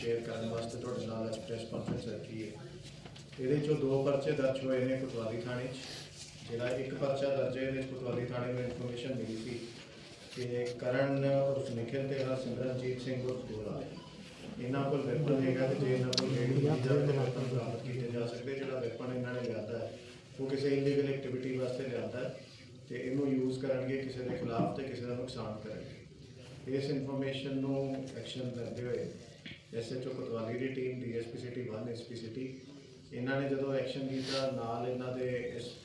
Share ਕਰਨ ਵਾਸਤੇ ਤੁਹਾਡੇ ਨਾਲ ਅੱਜ ਪ੍ਰੈਸ ਕਾਨਫਰੰਸ ਰੱਖੀ ਹੈ ਇਹਦੇ ਚੋਂ ਦੋ ਪਰਚੇ ਦਰਜ ਹੋਏ ਨੇ ਕੋਤਵਾਲੀ ਥਾਣੇ 'ਚ। ਜਿਹੜਾ ਇੱਕ ਪਰਚਾ ਦਰਜ ਹੈ ਇਹਦੇ ਕੋਤਵਾਲੀ ਥਾਣੇ ਨੂੰ ਇਨਫੋਰਮੇਸ਼ਨ ਮਿਲੀ ਸੀ ਕਿ ਕਰਨ ਉਰਫ ਨਿਖਿਲ ਤੇ ਸਿਮਰਨਜੀਤ ਸਿੰਘ ਉਰਫ ਗੋਲਾ ਇਹਨਾਂ ਕੋਲ ਵੈਪਨ ਹੈਗਾ ਤੇ ਜੇ ਇਹਨਾਂ ਕੋਲ ਰੇਡੀ ਵੈਪਨ ਬਰਾਮਦ ਕੀਤੇ ਜਾ ਸਕਦੇ ਜਿਹੜਾ ਵੈਪਨ ਇਹਨਾਂ ਨੇ ਲਿਆਂਦਾ ਹੈ, ਉਹ ਕਿਸੇ ਇਲੀਗਲ ਐਕਟੀਵਿਟੀ ਵਾਸਤੇ ਲਿਆਂਦਾ ਹੈ ਤੇ ਇਹਨੂੰ ਯੂਜ਼ ਕਰਨਗੇ ਕਿਸੇ ਦੇ ਖਿਲਾਫ ਤੇ ਕਿਸੇ ਦਾ ਨੁਕਸਾਨ ਕਰਨਗੇ। ਇਸ ਇਨਫੋਰਮੇਸ਼ਨ ਨੂੰ ਐਕਸ਼ਨ ਲੈਂਦੇ ਹੋਏ ਐਸਐਚਓ ਕੋਤਵਾਲੀ ਦੀ team DSP city 1 SP city ਇਹਨਾਂ ਨੇ ਜਦੋਂ ਐਕਸ਼ਨ ਕੀਤਾ, ਨਾਲ ਇਹਨਾਂ ਦੇ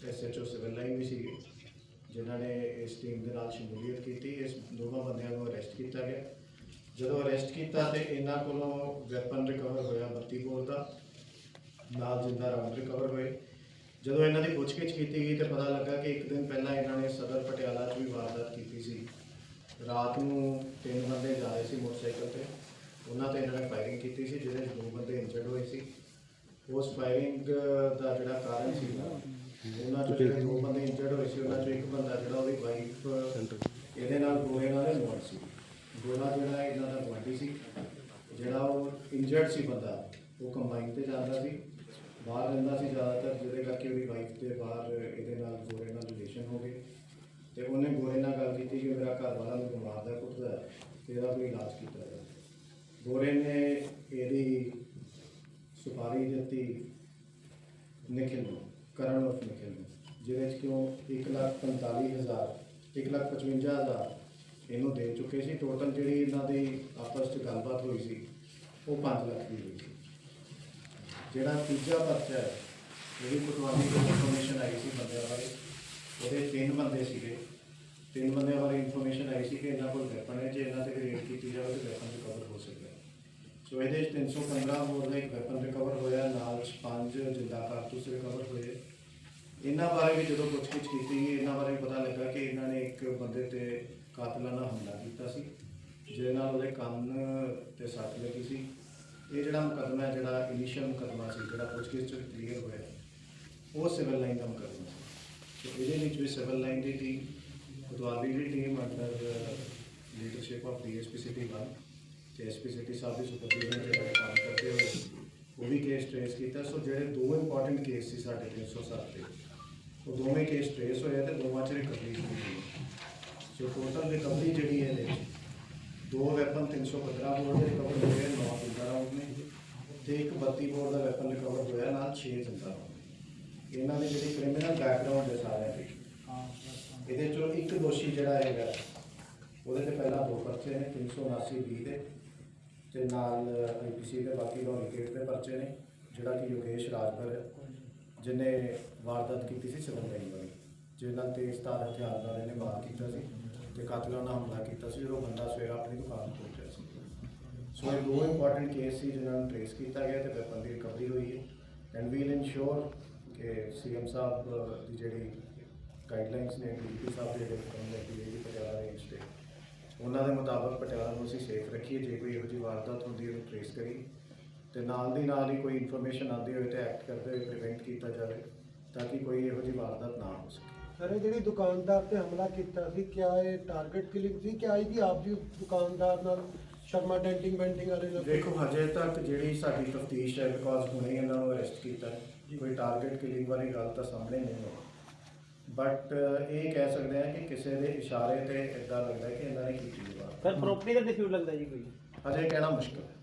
ਐਸਐਚਓ ਸਿਵਲ ਲਾਈਨ ਵੀ ਸੀਗੇ, ਜਿਨ੍ਹਾਂ ਨੇ ਇਸ ਟੀਮ ਦੇ ਨਾਲ ਸ਼ਮੂਲੀਅਤ ਕੀਤੀ। ਇਸ ਦੋਵਾਂ ਬੰਦਿਆਂ ਨੂੰ ਅਰੈਸਟ ਕੀਤਾ ਗਿਆ। ਜਦੋਂ ਅਰੈਸਟ ਕੀਤਾ ਤੇ ਇਹਨਾਂ ਕੋਲੋਂ ਵੈਪਨ ਰਿਕਵਰ ਹੋਇਆ 32 ਬੋਰ ਦਾ। ਨਾਲ ਜਿੰਦਾ ਰਾਉਂਡ ਰਿਕਵਰ ਹੋਏ। ਜਦੋਂ ਇਹਨਾਂ ਦੀ ਪੁੱਛਗਿੱਛ ਕੀਤੀ ਗਈ ਤੇ ਪਤਾ ਲੱਗਾ ਕਿ ਇੱਕ ਦਿਨ ਪਹਿਲਾਂ ਇਹਨਾਂ ਨੇ ਸਦਰ ਪਟਿਆਲਾ 'ਚ ਵੀ ਵਾਰਦਾਤ ਕੀਤੀ ਸੀ। ਰਾਤ ਨੂੰ ਤਿੰਨ ਬੰਦੇ ਜਾ ਰਹੇ ਸੀ ਮੋਟਰਸਾਈਕਲ ਤੇ। ਉਹਨਾਂ ਤੇ ਇਹਨਾਂ ਨੇ ਫਾਇਰਿੰਗ ਕੀਤੀ ਸੀ ਜਿਹਦੇ 'ਚ ਦੋ ਬੰਦੇ ਇੰਜਰਡ ਹੋਏ ਸੀ। ਉਸ ਫਾਇਰਿੰਗ ਦਾ ਜਿਹੜਾ ਕਾਰਨ ਸੀ ਨਾ ਉਹਨਾਂ ਚੋਂ ਜਿਹੜੇ ਦੋ ਬੰਦੇ ਇੰਜਰਡ ਹੋਏ ਸੀ ਉਹਨਾਂ ਚੋਂ ਇੱਕ ਬੰਦਾ ਜਿਹੜਾ ਉਹਦੀ ਵਾਈਫ ਇਹਦੇ ਨਾਲ ਗੋਲੇ ਨਾਲ ਇਨਵੋਲਡ ਸੀ। ਗੋਲਾ ਜਿਹੜਾ ਇਹਨਾਂ ਦਾ ਗੁਆਂਢੀ ਸੀ ਜਿਹੜਾ ਉਹ ਇੰਜਰਡ ਸੀ ਬੰਦਾ ਉਹ ਕੰਬਾਈਨ ਤੇ ਜਾਂਦਾ ਸੀ। ਬਾਹਰ ਰਹਿੰਦਾ ਸੀ ਜ਼ਿਆਦਾਤਰ ਜਿਹਦੇ ਕਰਕੇ ਉਹਦੀ ਵਾਈਫ ਦੇ ਬਾਹਰ ਇਹਦੇ ਨਾਲ ਗੋਰੇ ਨਾਲ ਰਿਲੇਸ਼ਨ ਹੋ ਗਏ। ਤੇ ਉਹਨੇ ਗੋਰੇ ਨਾਲ ਗੱਲ ਕੀਤੀ ਕਿ ਮੇਰਾ ਘਰ ਵਾਲਾ ਵੀ ਬਿਮਾਰ ਦਾ ਕੁੱਟਦਾ ਹੈ, ਤੇ ਇਹਦਾ ਕੋਈ ਇਲਾਜ ਕੀਤਾ ਜਾਵੇ ਗੋਰੇ ਨੇ ਇਹਦੀ ਸੁਪਾਰੀ ਦਿੱਤੀ ਨਿਖਿਲ ਨੂੰ, ਕਰਨ ਉਰਫ ਨਿਖਿਲ ਨੂੰ, ਜਿਹਦੇ ਚ ਕਿਉਂ 145000 155000 ਇਹਨੂੰ ਦੇ ਚੁੱਕੇ ਸੀ। ਟੋਟਲ ਜਿਹੜੀ ਇਹਨਾਂ ਦੀ ਆਪਸ ਚ ਗੱਲਬਾਤ ਹੋਈ ਸੀ, ਉਹ 5 ਲੱਖ ਦੀ ਹੋਈ ਸੀ। ਜਿਹੜਾ ਤੀਜਾ ਪਰਚਾ ਹੈ, ਜਿਹੜੀ ਕੁਟਵਾਲੀ ਦੀ ਇਨਫੋਰਮੇਸ਼ਨ ਆਈ ਸੀ ਬੰਦਿਆਂ ਬਾਰੇ, ਉਹਦੇ ਤਿੰਨ ਬੰਦੇ ਸੀਗੇ। ਤਿੰਨ ਬੰਦਿਆਂ ਬਾਰੇ ਇਨਫੋਰਮੇਸ਼ਨ ਆਈ ਸੀ ਕਿ ਇਹਨਾਂ ਕੋਲ ਵੈਪਨ ਹੈ, ਜੇ ਇਹਨਾਂ ਤੇ ਰੇਡ ਕੀਤੀ ਜਾਵੇ ਤਾਂ ਵੈਪਨ ਰਿਕਵਰ ਹੋ ਸਕਦਾ ਸੋ ਇਹਦੇ 'ਚ 315 ਬੋਰ ਦਾ ਇੱਕ ਵੈਪਨ ਰਿਕਵਰ ਹੋਇਆ, ਨਾਲ ਪੰਜ ਜਿੰਦਾ ਕਾਰਤੂਸ ਰਿਕਵਰ ਹੋਏ। ਇਹਨਾਂ ਬਾਰੇ ਵੀ ਜਦੋਂ ਪੁੱਛਗਿੱਛ ਕੀਤੀ ਗਈ ਇਹਨਾਂ ਬਾਰੇ ਪਤਾ ਲੱਗਾ ਕਿ ਇਹਨਾਂ ਨੇ ਇੱਕ ਬੰਦੇ ਤੇ ਕਾਤਲਾਨਾ ਹਮਲਾ ਕੀਤਾ ਸੀ, ਜਿਹਦੇ ਨਾਲ ਉਹਦੇ ਕੰਨ ਤੇ ਸੱਟ ਲੱਗੀ ਸੀ। ਇਹ ਜਿਹੜਾ ਮੁਕੱਦਮਾ ਜਿਹੜਾ ਇਨੀਸ਼ੀਅਲ ਮੁਕੱਦਮਾ ਸੀ, ਜਿਹੜਾ ਪੁੱਛਗਿੱਛ ਚ ਕਲੀਅਰ ਹੋਇਆ, ਉਹ ਸਿਵਲ ਲਾਈਨ ਦਾ ਮੁਕੱਦਮਾ ਸੀ। ਤੇ ਇਹਦੇ ਵਿੱਚ ਵੀ ਸਿਵਲ ਲਾਈਨ ਦੀ team Kotwali the team under leadership of DSP city 1 ਤੇ ਐਸਪੀ ਸਿਟੀ ਸਾਹਿਬ ਦੀ ਸੁਪਰਵਿਜ਼ਨ ਦੇ ਵਿੱਚ ਕੰਮ ਕਰਦੇ ਹੋਏ ਉਹ ਵੀ ਕੇਸ ਟ੍ਰੇਸ ਕੀਤਾ। ਸੋ ਜਿਹੜੇ ਦੋ ਇੰਪੋਰਟੈਂਟ ਕੇਸ ਸੀ ਸਾਡੇ 307 ਦੇ, ਉਹ ਦੋਵੇਂ ਕੇਸ ਟ੍ਰੇਸ ਹੋਏ ਤੇ ਦੋਵਾਂ ਚ ਰਿਕਵਰੀ ਹੋਈ ਸੋ ਟੋਟਲ ਰਿਕਵਰੀ ਜਿਹੜੀ ਹੈ ਇਹਦੇ ਦੋ ਵੈਪਨ 315 ਬੋਰ ਦੇ ਰਿਕਵਰ ਹੋਏ 9 ਜਿੰਦਾ ਰਾਉਂਡ ਨੇ ਤੇ ਇੱਕ 32 ਬੋਰ ਦਾ ਵੈਪਨ ਰਿਕਵਰ ਹੋਇਆ, ਨਾਲ 6 ਜਿੰਦਾ ਰਾਉਂਡ ਇਹਨਾਂ ਦੀ ਜਿਹੜੀ ਕ੍ਰਿਮੀਨਲ ਬੈਕਗ੍ਰਾਉਂਡ ਹੈ ਸਾਰਿਆਂ ਦੇ, ਇਹਦੇ ਚੋਂ ਇੱਕ ਦੋਸ਼ੀ ਜਿਹੜਾ ਹੈਗਾ, ਉਹਦੇ ਤੇ ਪਹਿਲਾਂ ਦੋ ਪਰਚੇ ਨੇ 379 ਬੀ ਦੇ। ਤੇ ਨਾਲ ਆਈਪੀਸੀ ਦੇ ਬਾਕੀ ਰੋਲਿਕੇਟ ਦੇ ਪਰਚੇ ਨੇ, ਜਿਹੜਾ ਕਿ ਯੋਗੇਸ਼ ਰਾਜਭਰ ਹੈ, ਜਿਹਨੇ ਵਾਰਦਾਤ ਕੀਤੀ ਸੀ ਸਿਵਲ ਲਾਈਨ ਵਾਲੀ ਜਿਹਦੇ ਨਾਲ ਤੇਜ਼ ਧਾਰ ਹਥਿਆਰ ਇਹਨੇ ਵਾਰ ਕੀਤਾ ਸੀ ਤੇ ਕਾਤਲਾਨਾ ਹਮਲਾ ਕੀਤਾ ਸੀ, ਜਦੋਂ ਬੰਦਾ ਸਵੇਰ ਆਪਣੀ ਦੁਕਾਨ ਤੋਂ ਪਹੁੰਚਿਆ ਸੀ। ਸੋ ਇਹ ਦੋ ਇੰਪੋਰਟੈਂਟ ਕੇਸ ਸੀ ਜਿਹਨਾਂ ਨੂੰ ਟ੍ਰੇਸ ਕੀਤਾ ਗਿਆ ਤੇ ਵੈਪਨ ਦੀ ਰਿਕਵਰੀ ਹੋਈ ਹੈ। ਐਂਡ ਵੀਲ ਇਨਸ਼ੋਰ ਕਿ ਸੀਐਮ ਸਾਹਿਬ ਦੀ ਜਿਹੜੀ ਗਾਈਡਲਾਈਨਸ ਨੇ ਡੀਪੀ ਸਾਹਿਬ ਦੇ ਜਿਹੜੇ ਕੰਮ ਲੱਗੀ ਹੈ ਜੀ ਪਟਿਆਲਾ ਰੇਂਜ ਤੇ ਉਹਨਾਂ ਦੇ ਮੁਤਾਬਕ ਪਟਿਆਲਾ ਨੂੰ ਅਸੀਂ ਸੇਫ ਰੱਖੀਏ ਜੇ ਕੋਈ ਇਹੋ ਜਿਹੀ ਵਾਰਦਾਤ ਹੁੰਦੀ ਹੈ ਉਹਨੂੰ ਟ੍ਰੇਸ ਕਰੀਏ ਤੇ ਨਾਲ ਦੀ ਨਾਲ ਹੀ ਕੋਈ ਇਨਫੋਰਮੇਸ਼ਨ ਆਉਂਦੀ ਹੋਵੇ ਤੇ ਐਕਟ ਕਰਦੇ ਹੋਏ ਪ੍ਰੀਵੈਂਟ ਕੀਤਾ ਜਾਵੇ ਤਾਂ ਕਿ ਕੋਈ ਇਹੋ ਜਿਹੀ ਵਾਰਦਾਤ ਨਾ ਹੋ ਸਕੇ। ਸਰ ਇਹ ਜਿਹੜੀ ਦੁਕਾਨਦਾਰ ਤੇ ਹਮਲਾ ਕੀਤਾ ਸੀ ਕਿਆ ਇਹ ਟਾਰਗੇਟ ਕਿਲਿੰਗ ਸੀ ਕਿ ਆਈ ਕਿ ਆਪ ਜੀ ਦੁਕਾਨਦਾਰ ਨਾਲ ਸ਼ਰਮਾ ਡੈਂਟਿੰਗ ਬੈਂਟਿੰਗ ਵਾਲੇ ਲੋਕ ਦੇਖੋ ਹਜੇ ਤੱਕ ਜਿਹੜੀ ਸਾਡੀ ਤਫਤੀਸ਼ ਹੈ ਬਿਕੋਜ਼ ਹੁਣੇ ਹੀ ਇਹਨਾਂ ਨੂੰ ਅਰੈਸਟ ਕੀਤਾ ਕੋਈ ਟਾਰਗੇਟ ਕਿਲਿੰਗ ਵਾਲੀ ਗੱਲ ਤਾਂ ਸਾਹਮਣੇ ਨਹੀਂ ਹੈ ਬਟ ਇਹ ਕਹਿ ਸਕਦੇ ਹਾਂ ਕਿ ਕਿਸੇ ਦੇ ਇਸ਼ਾਰੇ ਤੇ ਇਦਾਂ ਲੱਗਦਾ ਕਿ ਇਹਨਾਂ ਨੇ ਕੀਤੀ ਹੈ। ਸਰ ਪ੍ਰੋਪਰਟੀ ਦਾ ਡਿਸਪਿਊਟ ਲੱਗਦਾ ਜੀ ਕੋਈ ਹਜੇ ਕਹਿਣਾ ਮੁਸ਼ਕਲ ਹੈ